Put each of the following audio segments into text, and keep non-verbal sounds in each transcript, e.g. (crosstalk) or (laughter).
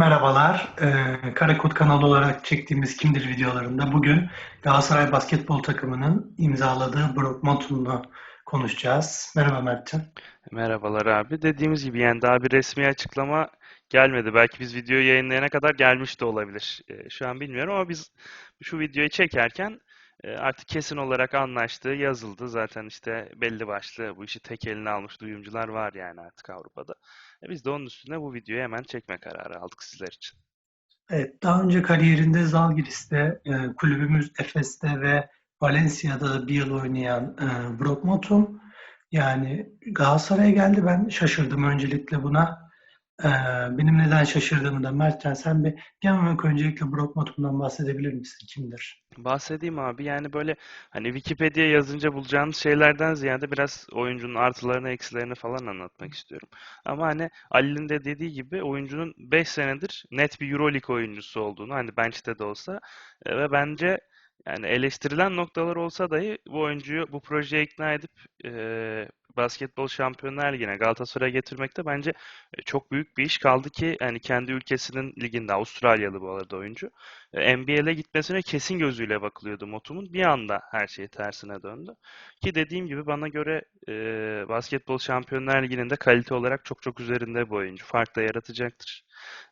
Merhabalar. Ee, Karakod kanalı olarak çektiğimiz Kimdir videolarında bugün Galatasaray basketbol takımının imzaladığı Brock Moton'u konuşacağız. Merhaba Mertcan. Merhabalar abi. Dediğimiz gibi yani daha bir resmi açıklama gelmedi. Belki biz videoyu yayınlayana kadar gelmiş de olabilir. Ee, şu an bilmiyorum ama biz şu videoyu çekerken artık kesin olarak anlaştığı yazıldı. Zaten işte belli başlı bu işi tek eline almış duyumcular var yani artık Avrupa'da. E, biz de onun üstüne bu videoyu hemen çekme kararı aldık sizler için. Evet, daha önce kariyerinde Zalgiris'te, e, kulübümüz Efes'te ve Valencia'da da bir yıl oynayan e, Brock Moton yani Galatasaray'a geldi. Ben şaşırdım öncelikle buna. Ee, benim neden şaşırdığımı da Mertcan sen bir genel olarak öncelikle Brock Motum'dan bahsedebilir misin? Kimdir? Bahsedeyim abi yani böyle hani Wikipedia yazınca bulacağınız şeylerden ziyade biraz oyuncunun artılarını eksilerini falan anlatmak istiyorum. Ama hani Ali'nin de dediği gibi oyuncunun 5 senedir net bir Euroleague oyuncusu olduğunu hani bench'te de olsa e, ve bence yani eleştirilen noktalar olsa dahi bu oyuncuyu bu projeye ikna edip e, Basketbol Şampiyonlar Ligi'ne Galatasaray'a getirmekte bence e, çok büyük bir iş kaldı ki yani kendi ülkesinin liginde Avustralyalı bu arada oyuncu. E, NBL'e gitmesine kesin gözüyle bakılıyordu Motum'un. Bir anda her şey tersine döndü. Ki dediğim gibi bana göre e, Basketbol Şampiyonlar Ligi'nin de kalite olarak çok çok üzerinde bu oyuncu. Fark da yaratacaktır.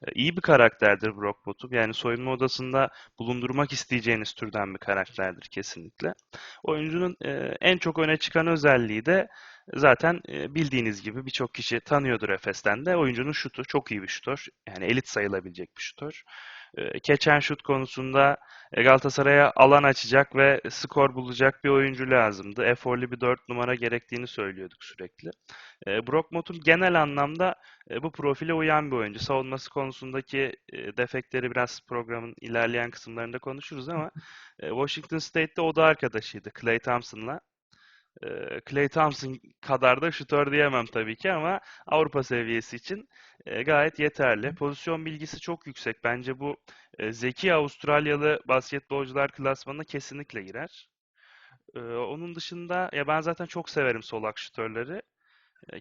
E, iyi bir karakterdir Brock Bottom. Yani soyunma odasında bulundurmak isteyeceğiniz türden bir karakterdir kesinlikle. Oyuncunun e, en çok öne çıkan özelliği de zaten e, bildiğiniz gibi birçok kişi tanıyordur Efes'ten de. Oyuncunun şutu çok iyi bir şutör. Yani elit sayılabilecek bir şutör. Geçen şut konusunda Galatasaray'a alan açacak ve skor bulacak bir oyuncu lazımdı. Eforlu bir 4 numara gerektiğini söylüyorduk sürekli. Brock Motum genel anlamda bu profile uyan bir oyuncu. Savunması konusundaki defekleri biraz programın ilerleyen kısımlarında konuşuruz ama Washington State'te o da arkadaşıydı Clay Thompson'la. Clay Thompson kadar da şutör diyemem tabii ki ama Avrupa seviyesi için gayet yeterli. Pozisyon bilgisi çok yüksek. Bence bu zeki Avustralyalı basketbolcular klasmanına kesinlikle girer. Onun dışında ya ben zaten çok severim solak şutörleri.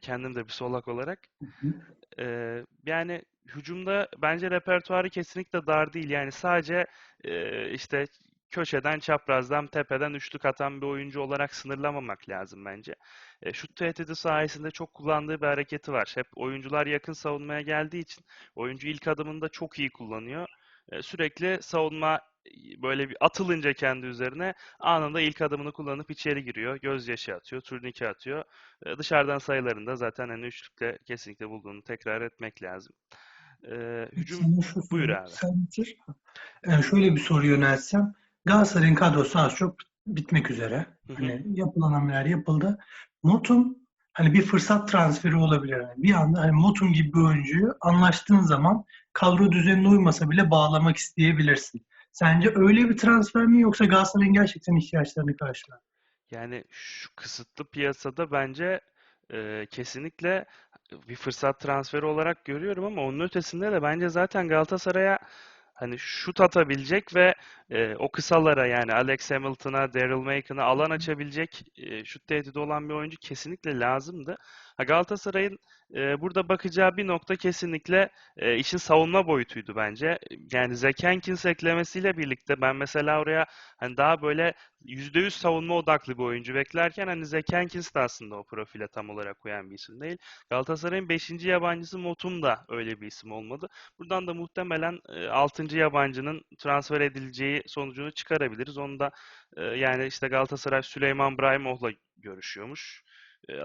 Kendim de bir solak olarak. Yani hücumda bence repertuarı kesinlikle dar değil. Yani sadece işte köşeden, çaprazdan, tepeden üçlük atan bir oyuncu olarak sınırlamamak lazım bence. E, şut tehdidi sayesinde çok kullandığı bir hareketi var. Hep oyuncular yakın savunmaya geldiği için oyuncu ilk adımını da çok iyi kullanıyor. E, sürekli savunma böyle bir atılınca kendi üzerine anında ilk adımını kullanıp içeri giriyor. Gözyaşı atıyor, turnike atıyor. E, dışarıdan sayılarında zaten hani üçlükle kesinlikle bulduğunu tekrar etmek lazım. E, hücum buyur abi. Sen bitir. Yani şöyle bir soru yönelsem Galatasaray'ın kadrosu az çok bitmek üzere. Hani yapılan hamleler yapıldı. Motum hani bir fırsat transferi olabilir. Yani bir anda hani Motum gibi bir oyuncuyu anlaştığın zaman kadro düzenine uymasa bile bağlamak isteyebilirsin. Sence öyle bir transfer mi yoksa Galatasaray'ın gerçekten ihtiyaçlarını karşılar? Yani şu kısıtlı piyasada bence e, kesinlikle bir fırsat transferi olarak görüyorum ama onun ötesinde de bence zaten Galatasaray'a hani şut atabilecek ve e, o kısalara yani Alex Hamilton'a, Daryl Macon'a alan açabilecek e, şut tehdidi olan bir oyuncu kesinlikle lazımdı. Ha, Galatasaray'ın burada bakacağı bir nokta kesinlikle işin savunma boyutuydu bence. Yani Zach eklemesiyle birlikte ben mesela oraya hani daha böyle %100 savunma odaklı bir oyuncu beklerken hani Zach de aslında o profile tam olarak uyan bir isim değil. Galatasaray'ın 5. yabancısı Motum da öyle bir isim olmadı. Buradan da muhtemelen e, 6. yabancının transfer edileceği sonucunu çıkarabiliriz. Onu da yani işte Galatasaray Süleyman Brahimoğlu'la görüşüyormuş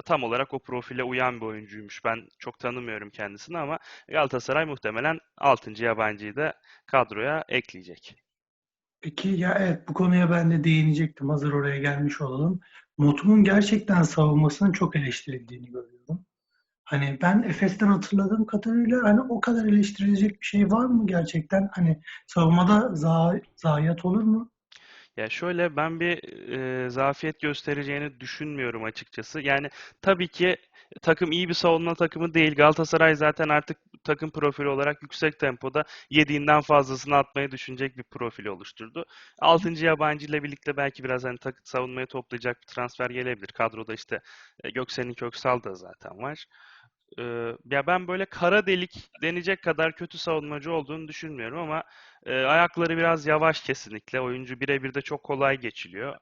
tam olarak o profile uyan bir oyuncuymuş. Ben çok tanımıyorum kendisini ama Galatasaray muhtemelen 6. yabancıyı da kadroya ekleyecek. Peki ya evet bu konuya ben de değinecektim. Hazır oraya gelmiş olalım. Motum'un gerçekten savunmasının çok eleştirildiğini görüyorum. Hani ben Efes'ten hatırladığım kadarıyla hani o kadar eleştirilecek bir şey var mı gerçekten? Hani savunmada zayiat olur mu? Ya şöyle ben bir e, zafiyet göstereceğini düşünmüyorum açıkçası. Yani tabii ki takım iyi bir savunma takımı değil. Galatasaray zaten artık takım profili olarak yüksek tempoda yediğinden fazlasını atmayı düşünecek bir profil oluşturdu. Altıncı yabancı ile birlikte belki biraz hani tak, savunmayı toplayacak bir transfer gelebilir. Kadroda işte Göksel'in Köksal da zaten var. Ee, ya ben böyle kara delik denecek kadar kötü savunmacı olduğunu düşünmüyorum ama e, ayakları biraz yavaş kesinlikle. Oyuncu birebir de çok kolay geçiliyor.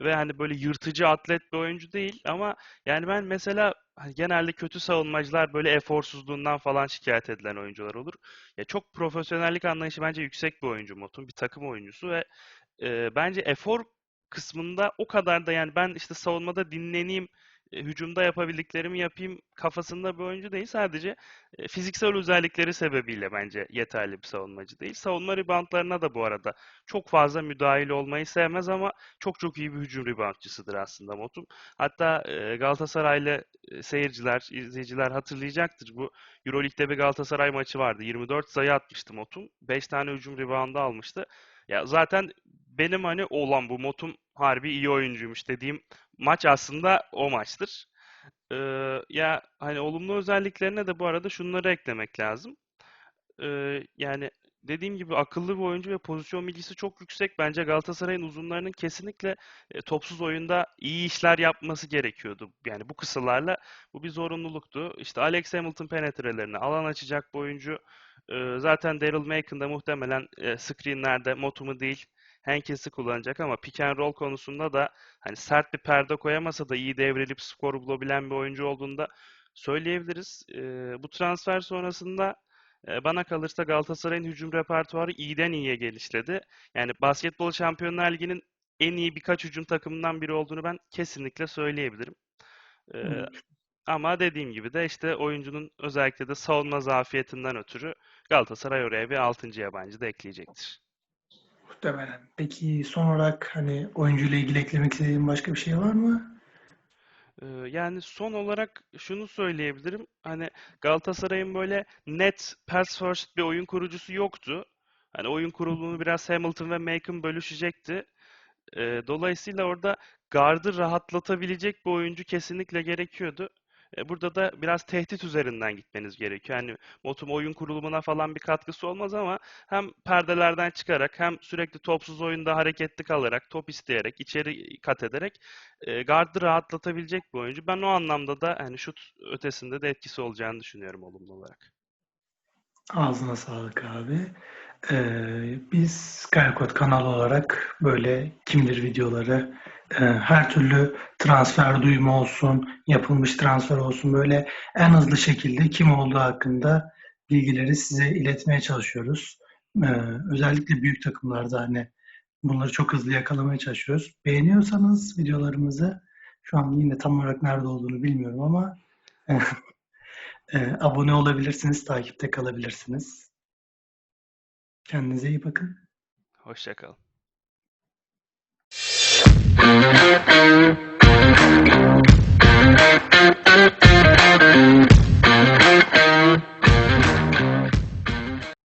Ve hani böyle yırtıcı atlet bir oyuncu değil ama yani ben mesela hani genelde kötü savunmacılar böyle eforsuzluğundan falan şikayet edilen oyuncular olur. Ya çok profesyonellik anlayışı bence yüksek bir oyuncu Motun, bir takım oyuncusu ve e, bence efor kısmında o kadar da yani ben işte savunmada dinleneyim, e, hücumda yapabildiklerimi yapayım kafasında bir oyuncu değil. Sadece e, fiziksel özellikleri sebebiyle bence yeterli bir savunmacı değil. Savunma reboundlarına da bu arada çok fazla müdahil olmayı sevmez ama çok çok iyi bir hücum reboundçısıdır aslında Motum. Hatta e, Galatasaraylı e, seyirciler, izleyiciler hatırlayacaktır. Bu Euroleague'de bir Galatasaray maçı vardı. 24 sayı atmıştı Motum. 5 tane hücum reboundu almıştı. Ya zaten benim hani olan bu Motum harbi iyi oyuncuymuş dediğim maç aslında o maçtır. Ee, ya hani olumlu özelliklerine de bu arada şunları eklemek lazım. Ee, yani dediğim gibi akıllı bir oyuncu ve pozisyon bilgisi çok yüksek. Bence Galatasaray'ın uzunlarının kesinlikle e, topsuz oyunda iyi işler yapması gerekiyordu. Yani bu kısılarla bu bir zorunluluktu. İşte Alex Hamilton penetrelerine alan açacak bir oyuncu. Ee, zaten Daryl Macon da muhtemelen e, screenlerde Motum'u değil Hankens'i kullanacak ama pick and roll konusunda da hani sert bir perde koyamasa da iyi devrilip skoru bulabilen bir oyuncu olduğunu da söyleyebiliriz. Ee, bu transfer sonrasında e, bana kalırsa Galatasaray'ın hücum repertuarı iyiden iyiye genişledi. Yani Basketbol Şampiyonlar Ligi'nin en iyi birkaç hücum takımından biri olduğunu ben kesinlikle söyleyebilirim. Ee, ama dediğim gibi de işte oyuncunun özellikle de savunma zafiyetinden ötürü Galatasaray oraya bir 6. yabancı da ekleyecektir. Muhtemelen. Peki son olarak hani oyuncuyla ilgili eklemek istediğin başka bir şey var mı? Ee, Yani son olarak şunu söyleyebilirim. Hani Galatasaray'ın böyle net pass first bir oyun kurucusu yoktu. Hani oyun kurulumunu biraz Hamilton ve Macon bölüşecekti. Ee, dolayısıyla orada gardı rahatlatabilecek bir oyuncu kesinlikle gerekiyordu. E, burada da biraz tehdit üzerinden gitmeniz gerekiyor. Yani Motum oyun kurulumuna falan bir katkısı olmaz ama hem perdelerden çıkarak hem sürekli topsuz oyunda hareketli kalarak, top isteyerek, içeri kat ederek e, gardı rahatlatabilecek bir oyuncu. Ben o anlamda da hani şut ötesinde de etkisi olacağını düşünüyorum olumlu olarak. Ağzına sağlık abi. Ee, biz Skycode kanalı olarak böyle kimdir videoları e, her türlü transfer duyumu olsun, yapılmış transfer olsun böyle en hızlı şekilde kim olduğu hakkında bilgileri size iletmeye çalışıyoruz. Ee, özellikle büyük takımlarda hani bunları çok hızlı yakalamaya çalışıyoruz. Beğeniyorsanız videolarımızı şu an yine tam olarak nerede olduğunu bilmiyorum ama (laughs) Ee, abone olabilirsiniz, takipte kalabilirsiniz. Kendinize iyi bakın. Hoşçakalın.